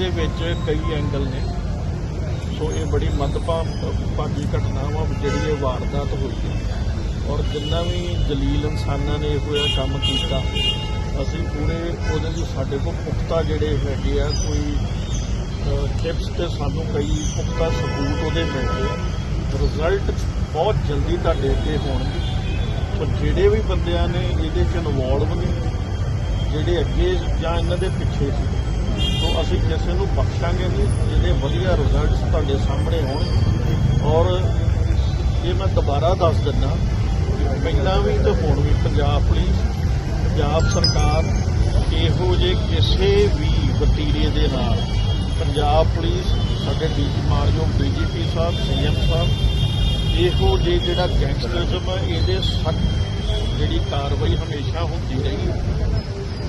ਦੇ ਵਿੱਚ ਕਈ ਐਂਗਲ ਨੇ। ਸੋ ਇਹ ਬੜੀ ਮੰਦਭਾਗੀ ਘਟਨਾ ਵਾ, ਜਿਹੜੀ ਇਹ ਵਾਰਦਾਤ ਹੋਈ ਹੈ। ਔਰ ਜਿੰਨਾ ਵੀ ਜਲੀਲ ਇਨਸਾਨਾਂ ਨੇ ਇਹੋ ਜਿਹਾ ਕੰਮ ਕੀਤਾ, ਅਸੀਂ ਪੂਰੇ ਉਹਦੇ ਲਈ ਸਾਡੇ ਕੋਲ ਪੁਖਤਾ ਜਿਹੜੇ ਹੈਗੇ ਆ, ਕੋਈ ਟਿਪਸ ਤੇ ਸਾਨੂੰ ਕਈ ਪੁਖਤਾ ਸਬੂਤ ਉਹਦੇ ਮਿਲਦੇ ਆ। ਰਿਜ਼ਲਟ ਬਹੁਤ ਜਲਦੀ ਤੁਹਾਡੇ ਅੱਗੇ ਹੋਣਗੇ। ਪਰ ਜਿਹੜੇ ਵੀ ਬੰਦਿਆਂ ਨੇ ਇਹਦੇ ਚ ਇਨਵੋਲਵ ਨੇ, ਜਿਹੜੇ ਅੱਗੇ ਜਾਂ ਇਹਨਾਂ ਦੇ ਪਿੱਛੇ ਸੀ ਸੋ ਅਸੀਂ ਕਿਸੇ ਨੂੰ ਬਖਸ਼ਾਂਗੇ ਨਹੀਂ ਜਿਹੜੇ ਵਧੀਆ ਰਿਜ਼ਲਟਸ ਤੁਹਾਡੇ ਸਾਹਮਣੇ ਹੋਣ ਔਰ ਇਹ ਮੈਂ ਦੁਬਾਰਾ ਦੱਸ ਦਿੰਦਾ, ਪਹਿਲਾਂ ਵੀ ਤੇ ਹੁਣ ਵੀ ਪੰਜਾਬ ਪੁਲਿਸ, ਪੰਜਾਬ ਸਰਕਾਰ ਇਹੋ ਜੇ ਕਿਸੇ ਵੀ ਵਤੀਰੇ ਦੇ ਨਾਲ ਪੰਜਾਬ ਪੁਲਿਸ, ਸਾਡੇ ਡੀਜੀ ਮਾਨਯੋਗ ਡੀਜੀਪੀ ਸਾਹਿਬ, ਸੀਐਮ ਸਾਹਿਬ, ਇਹੋ ਜੇ ਜਿਹੜਾ ਗੈਂਗਸਟਰਿਜ਼ਮ ਹੈ ਇਹਦੇ ਸਖਤ ਜਿਹੜੀ ਕਾਰਵਾਈ ਹਮੇਸ਼ਾ ਹੁੰਦੀ ਰਹੀ ਹੈ।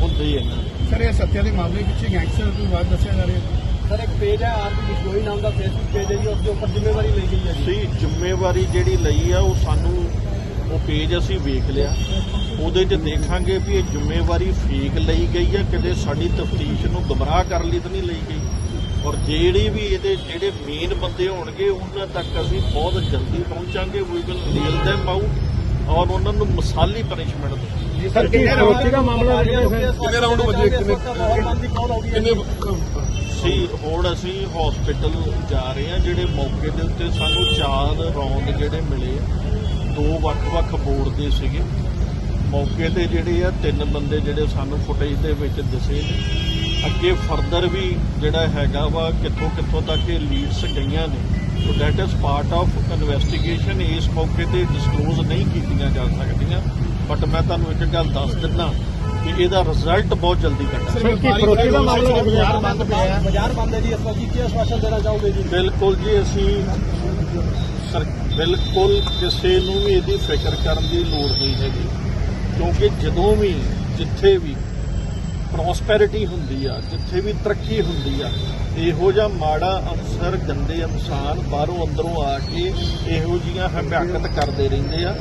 ਹੁੰਦੇ ਇਹਨਾਂ ਦੇ। ਸਰ ਇਹ ਸੱਤਿਆ ਦੇ ਮਾਮਲੇ ਵਿੱਚ ਗੈਂਗਸਟਰ ਦੀ ਬਾਤ ਦੱਸਿਆ ਜਾ ਰਿਹਾ ਹੈ। ਸਰ ਇੱਕ ਪੇਜ ਹੈ ਆਰਪੀ ਬਿਸ਼ਨੋਈ ਨਾਮ ਦਾ ਫੇਸਬੁੱਕ ਪੇਜ ਹੈ ਜੀ ਉਸ ਦੇ ਉੱਪਰ ਜ਼ਿੰਮੇਵਾਰੀ ਲਈ ਗਈ ਹੈ ਜੀ। ਸੀ ਜ਼ਿੰਮੇਵਾਰੀ ਜਿਹੜੀ ਲਈ ਆ ਉਹ ਸਾਨੂੰ ਉਹ ਪੇਜ ਅਸੀਂ ਵੇਖ ਲਿਆ। ਉਹਦੇ 'ਚ ਦੇਖਾਂਗੇ ਵੀ ਇਹ ਜ਼ਿੰਮੇਵਾਰੀ ਫੇਕ ਲਈ ਗਈ ਆ ਕਿਤੇ ਸਾਡੀ ਤਫਤੀਸ਼ ਨੂੰ ਗਮਰਾਹ ਕਰਨ ਲਈ ਤਾਂ ਨਹੀਂ ਲਈ ਗਈ। ਔਰ ਜਿਹੜੀ ਵੀ ਇਹਦੇ ਜਿਹੜੇ ਮੇਨ ਬੰਦੇ ਹੋਣਗੇ ਉਹਨਾਂ ਤੱਕ ਅਸੀਂ ਬਹੁਤ ਜਲਦੀ ਪਹੁੰਚਾਂਗੇ। We will nail them out ਔਰ ਉਹਨਾਂ ਨੂੰ ਮਸਾਲੀ ਪਨਿਸ਼ਮੈਂਟ ਦੇ ਜੀ ਸਰ ਕਿੰਨੇ ਰਾਉਂਡ ਦਾ ਮਾਮਲਾ ਕਿੰਨੇ ਰਾਉਂਡ ਵਜੇ? ਕਿੰਨੇ ਕਿੰਨੇ ਸੀ ਹੁਣ ਅਸੀਂ ਹਸਪੀਟਲ ਜਾ ਰਹੇ ਹਾਂ ਜਿਹੜੇ ਮੌਕੇ ਦੇ ਉੱਤੇ ਸਾਨੂੰ ਚਾਰ ਰੌਂਦ ਜਿਹੜੇ ਮਿਲੇ। ਆ, ਦੋ ਵੱਖ-ਵੱਖ ਬੋਰਡ ਦੇ ਸੀਗੇ। ਮੌਕੇ ਤੇ ਜਿਹੜੇ ਆ ਤਿੰਨ ਬੰਦੇ ਜਿਹੜੇ ਸਾਨੂੰ ਫੁਟੇਜ ਦੇ ਵਿੱਚ ਦਿਸੇ ਨੇ। ਅੱਗੇ ਫਰਦਰ ਵੀ ਜਿਹੜਾ ਹੈਗਾ ਵਾ ਕਿੱਥੋਂ ਕਿੱਥੋਂ ਤੱਕ ਇਹ ਲੀਡਸ ਗਈਆਂ ਨੇ। So that is part of investigation ਇਸ ਮੌਕੇ ਤੇ ਡਿਸਕਲੋਜ਼ ਨਹੀਂ ਬਟ ਮੈਂ ਤੁਹਾਨੂੰ ਇੱਕ ਗੱਲ ਦੱਸ ਦਿੰਦਾ ਕਿ ਇਹਦਾ ਰਿਜ਼ਲਟ ਬਹੁਤ ਜਲਦੀ ਕੱਢਾਂਗੇ ਸਰ ਕੀ ਫਰੋਤੀ ਦਾ ਮਾਮਲਾ ਹੈ ਬਾਜ਼ਾਰ ਬੰਦ ਪਿਆ ਹੈ ਬਾਜ਼ਾਰ ਬੰਦ ਹੈ ਜੀ ਇਸ ਕੀ ਆਸ਼ਵਾਸਨ ਦੇਣਾ ਚਾਹੋਗੇ ਜੀ? ਬਿਲਕੁਲ ਜੀ ਅਸੀਂ ਸਰ ਬਿਲਕੁਲ ਕਿਸੇ ਨੂੰ ਵੀ ਇਹਦੀ ਫਿਕਰ ਕਰਨ ਦੀ ਲੋੜ ਨਹੀਂ ਹੈਗੀ। ਕਿਉਂਕਿ ਜਦੋਂ ਵੀ ਜਿੱਥੇ ਵੀ ਪ੍ਰੋਸਪੈਰਿਟੀ ਹੁੰਦੀ ਆ, ਜਿੱਥੇ ਵੀ ਤਰੱਕੀ ਹੁੰਦੀ ਆ, ਇਹੋ ਜਿਹਾ ਮਾੜਾ ਅਫਸਰ, ਗੰਦੇ ਇਨਸਾਨ ਬਾਹਰੋਂ ਅੰਦਰੋਂ ਆ ਕੇ ਇਹੋ ਜੀਆਂ ਹਮਾਕਤ ਕਰਦੇ ਰਹਿੰਦੇ ਆ।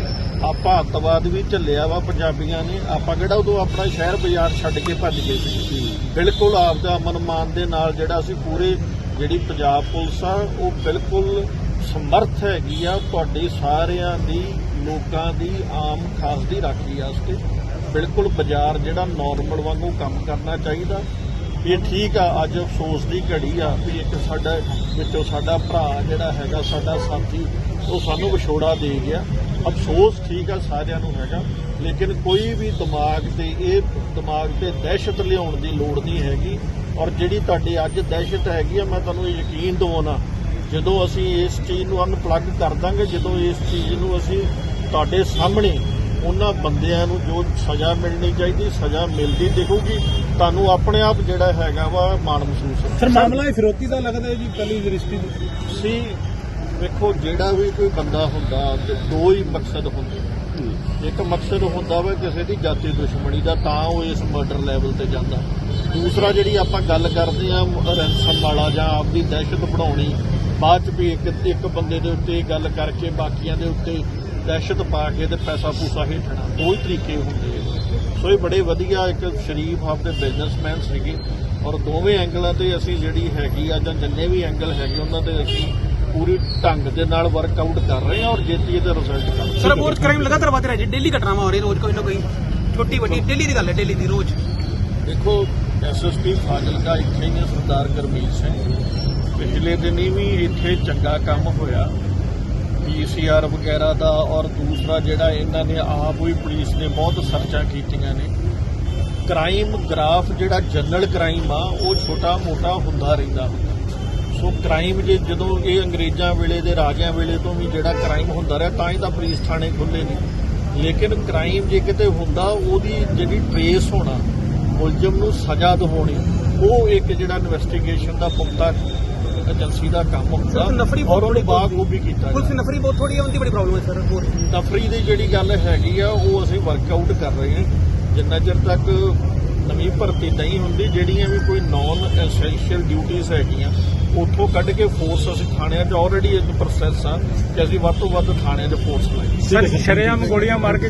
ਆਪਾਂ ਅੱਤਵਾਦ ਵੀ ਝੱਲਿਆ ਵਾ ਪੰਜਾਬੀਆਂ ਨੇ, ਆਪਾਂ ਕਿਹੜਾ ਉਦੋਂ ਆਪਣਾ ਸ਼ਹਿਰ ਬਾਜ਼ਾਰ ਛੱਡ ਕੇ ਭੱਜ ਗਏ ਸੀ? ਬਿਲਕੁਲ ਆਪਦਾ ਅਮਨ ਮਾਨ ਦੇ ਨਾਲ ਜਿਹੜਾ ਅਸੀਂ ਪੂਰੇ ਜਿਹੜੀ ਪੰਜਾਬ ਪੁਲਿਸ ਆ, ਉਹ ਬਿਲਕੁਲ ਸਮਰਥ ਹੈਗੀ ਆ, ਤੁਹਾਡੇ ਸਾਰਿਆਂ ਦੀ, ਲੋਕਾਂ ਦੀ, ਆਮ ਖਾਸ ਦੀ ਰਾਖੀ ਵਾਸਤੇ। ਬਿਲਕੁਲ ਬਾਜ਼ਾਰ ਜਿਹੜਾ ਨਾਰਮਲ ਵਾਂਗੂ ਕੰਮ ਕਰਨਾ ਚਾਹੀਦਾ। ਇਹ ਠੀਕ ਆ, ਅੱਜ ਅਫਸੋਸ ਦੀ ਘੜੀ ਆ ਵੀ ਇੱਕ ਸਾਡਾ, ਵਿੱਚੋਂ ਸਾਡਾ ਭਰਾ ਜਿਹੜਾ ਹੈਗਾ, ਸਾਡਾ ਸਾਥੀ, ਉਹ ਸਾਨੂੰ ਵਿਛੋੜਾ ਦੇ ਗਿਆ। ਅਫਸੋਸ ਠੀਕ ਆ, ਸਾਰਿਆਂ ਨੂੰ ਹੈਗਾ। ਲੇਕਿਨ ਕੋਈ ਵੀ ਦਿਮਾਗ ਤੇ, ਇਹ ਦਿਮਾਗ ਤੇ ਦਹਿਸ਼ਤ ਲਿਆਉਣ ਦੀ ਲੋੜ ਨਹੀਂ ਹੈਗੀ। ਔਰ ਜਿਹੜੀ ਤੁਹਾਡੀ ਅੱਜ ਦਹਿਸ਼ਤ ਹੈਗੀ ਆ, ਮੈਂ ਤੁਹਾਨੂੰ ਯਕੀਨ ਦਿਵਾਉਣਾ, ਜਦੋਂ ਅਸੀਂ ਇਸ ਚੀਜ਼ ਨੂੰ ਅਨਪਲੱਗ ਕਰ ਦਾਂਗੇ, ਜਦੋਂ ਇਸ ਚੀਜ਼ ਨੂੰ ਅਸੀਂ ਤੁਹਾਡੇ ਸਾਹਮਣੇ ਉਹਨਾਂ ਬੰਦਿਆਂ ਨੂੰ ਜੋ ਸਜ਼ਾ ਮਿਲਣੀ ਚਾਹੀਦੀ ਸਜ਼ਾ ਮਿਲਦੀ ਦਿਖੂਗੀ। ਤੁਹਾਨੂੰ ਆਪਣੇ ਆਪ ਜਿਹੜਾ ਹੈਗਾ ਵਾ ਮਾਣ ਮਹਿਸੂਸ ਹੋਊ। ਸਰ ਮਾਮਲਾ ਇਹ ਫਿਰੋਤੀ ਦਾ ਲੱਗਦਾ ਹੈ ਜੀ ਪਹਿਲੀ ਦ੍ਰਿਸ਼ਟੀ ਤੋਂ ਸੀ ਵੇਖੋ ਜਿਹੜਾ ਵੀ ਕੋਈ ਬੰਦਾ ਹੁੰਦਾ ਤੇ ਦੋ ਹੀ ਮਕਸਦ ਹੁੰਦੇ ਇੱਕ ਮਕਸਦ ਹੁੰਦਾ ਵਾ ਕਿਸੇ ਦੀ ਜਾਤੀ ਦੁਸ਼ਮਣੀ ਦਾ ਤਾਂ ਉਹ ਇਸ ਮਰਡਰ ਲੈਵਲ ਤੇ ਜਾਂਦਾ। ਦੂਸਰਾ ਜਿਹੜੀ ਆਪਾਂ ਗੱਲ ਕਰਦੇ ਆ ਰੈਂਸਮ ਵਾਲਾ ਜਾਂ ਆਪਦੀ ਦਹਿਸ਼ਤ ਬਣਾਉਣੀ ਬਾਅਦ ਚ ਵੀ ਇੱਕ ਇੱਕ ਬੰਦੇ ਦੇ ਉੱਤੇ ਗੱਲ ਕਰਕੇ ਬਾਕੀਆਂ ਦੇ ਉੱਤੇ ਦਹਿਸ਼ਤ ਪਾ ਕੇ ਤੇ ਪੈਸਾ ਪੂਸਾ ਹੇਠਣਾ ਦੋ ਹੀ ਤਰੀਕੇ ਹੁੰਦੇ ਆ। ਸੋ ਇਹ ਬੜੇ ਵਧੀਆ ਇੱਕ ਸ਼ਰੀਫ ਆਪਦੇ ਬਿਜ਼ਨਸਮੈਨ ਸੀਗੇ ਔਰ ਦੋਵੇਂ ਐਂਗਲਾਂ ਤੇ ਅਸੀਂ ਜਿਹੜੀ ਹੈਗੀ ਆ ਜਾਂ ਜਿੰਨੇ ਵੀ ਐਂਗਲ ਹੈਗੇ ਉਹਨਾਂ ਤੇ ਅਸੀਂ ਪੂਰੀ ਢੰਗ ਦੇ ਨਾਲ ਵਰਕਆਊਟ ਕਰ ਰਹੇ ਹਾਂ ਔਰ ਜੇਤੀ ਇਹਦਾ ਰਿਜ਼ਲਟ ਕਰ ਸਰ ਅਬੋਰਟ ਕ੍ਰਾਈਮ ਲਗਾਤਾਰ ਵਧ ਰਿਹਾ ਜੀ ਡੇਲੀ ਘਟਨਾਵਾਂ ਹੋ ਰਹੀ ਰੋਜ਼ ਕੋਈ ਨਾ ਕੋਈ। ਛੋਟੀ ਵੱਡੀ ਡੇਲੀ ਦੀ ਗੱਲ ਹੈ ਡੇਲੀ ਦੀ ਰੋਜ਼। ਦੇਖੋ ਐਸਐਸਪੀ ਫਾਜ਼ਿਲਕਾ ਇੱਥੇ ਹੀ ਸਰਦਾਰ ਗੁਰਮੀਤ ਸਿੰਘ। ਪਿਛਲੇ ਦਿਨੀ ਵੀ ਇੱਥੇ ਚੰਗਾ ਕੰਮ ਹੋਇਆ। ਪੀਸੀਆਰ ਵਗੈਰਾ ਦਾ ਔਰ ਦੂਸਰਾ ਜਿਹੜਾ ਇਹਨਾਂ ਨੇ ਆਪ ਹੀ ਪੁਲਿਸ ਨੇ ਬਹੁਤ ਸਰਚਾਂ ਕੀਤੀਆਂ ਨੇ। ਕ੍ਰਾਈਮ ਗ੍ਰਾਫ ਜਿਹੜਾ ਜਨਰਲ ਕ੍ਰਾਈਮ ਆ, ਉਹ ਛੋਟਾ ਮੋਟਾ ਹੁੰਦਾ ਰਹਿੰਦਾ। ਸੋ ਕ੍ਰਾਈਮ ਜੇ ਜਦੋਂ ਇਹ ਅੰਗਰੇਜ਼ਾਂ ਵੇਲੇ ਦੇ ਰਾਜਿਆਂ ਵੇਲੇ ਤੋਂ ਵੀ ਜਿਹੜਾ ਕ੍ਰਾਈਮ ਹੁੰਦਾ ਰਿਹਾ, ਤਾਂ ਹੀ ਤਾਂ ਪੁਲਿਸ ਥਾਣੇ ਖੁੱਲੇ ਨੇ। ਲੇਕਿਨ ਕ੍ਰਾਈਮ ਜੇ ਕਿਤੇ ਹੁੰਦਾ, ਉਹਦੀ ਜਿਹੜੀ ਟਰੇਸ ਹੋਣਾ, ਮੁਲਜ਼ਮ ਨੂੰ ਸਜ਼ਾ ਦਿਵਾਉਣੀ ਉਹ ਇੱਕ ਜਿਹੜਾ ਇਨਵੈਸਟੀਗੇਸ਼ਨ ਦਾ ਪੁਖਤਾ ਏਜੰਸੀ ਦਾ ਕੰਮ ਹੁੰਦਾ ਨਫਰੀ ਔਰ ਉਹਨੂੰ ਬਹੁਤ ਬਾਖੂਬੀ ਕੀਤਾ ਪੁਲਿਸ ਜਾਂਦਾ। ਨਫਰੀ ਬਹੁਤ ਥੋੜੀ ਹੈ ਉਹਦੀ ਬੜੀ ਪ੍ਰੋਬਲਮ ਹੈ ਸਰ ਹੋਰ। ਤਫਰੀ ਦੀ ਜਿਹੜੀ ਗੱਲ ਹੈਗੀ ਆ ਉਹ ਅਸੀਂ ਵਰਕਆਊਟ ਕਰ ਰਹੇ ਹਾਂ। ਜਿੰਨਾ ਚਿਰ ਤੱਕ ਨਵੀਂ ਭਰਤੀ ਨਹੀਂ ਹੁੰਦੀ ਜਿਹੜੀਆਂ ਵੀ ਕੋਈ ਨਾਨ ਐਸੈਂਸ਼ੀਅਲ ਡਿਊਟੀਆਂ ਹੈਗੀਆਂ ਉੱਥੋਂ ਕੱਢ ਕੇ ਫੋਰਸ ਅਸੀਂ ਥਾਣਿਆਂ 'ਚ ਆਲਰੇਡੀ ਇਹ ਪ੍ਰੋਸੈਸ ਆ ਕਿ ਅਸੀਂ ਵੱਧ ਤੋਂ ਵੱਧ ਥਾਣਿਆਂ 'ਚ ਫੋਰਸ ਲਾਈ ਸਰ ਸ਼ਰੇਆਮ ਗੋਲੀਆਂ ਮਾਰ ਕੇ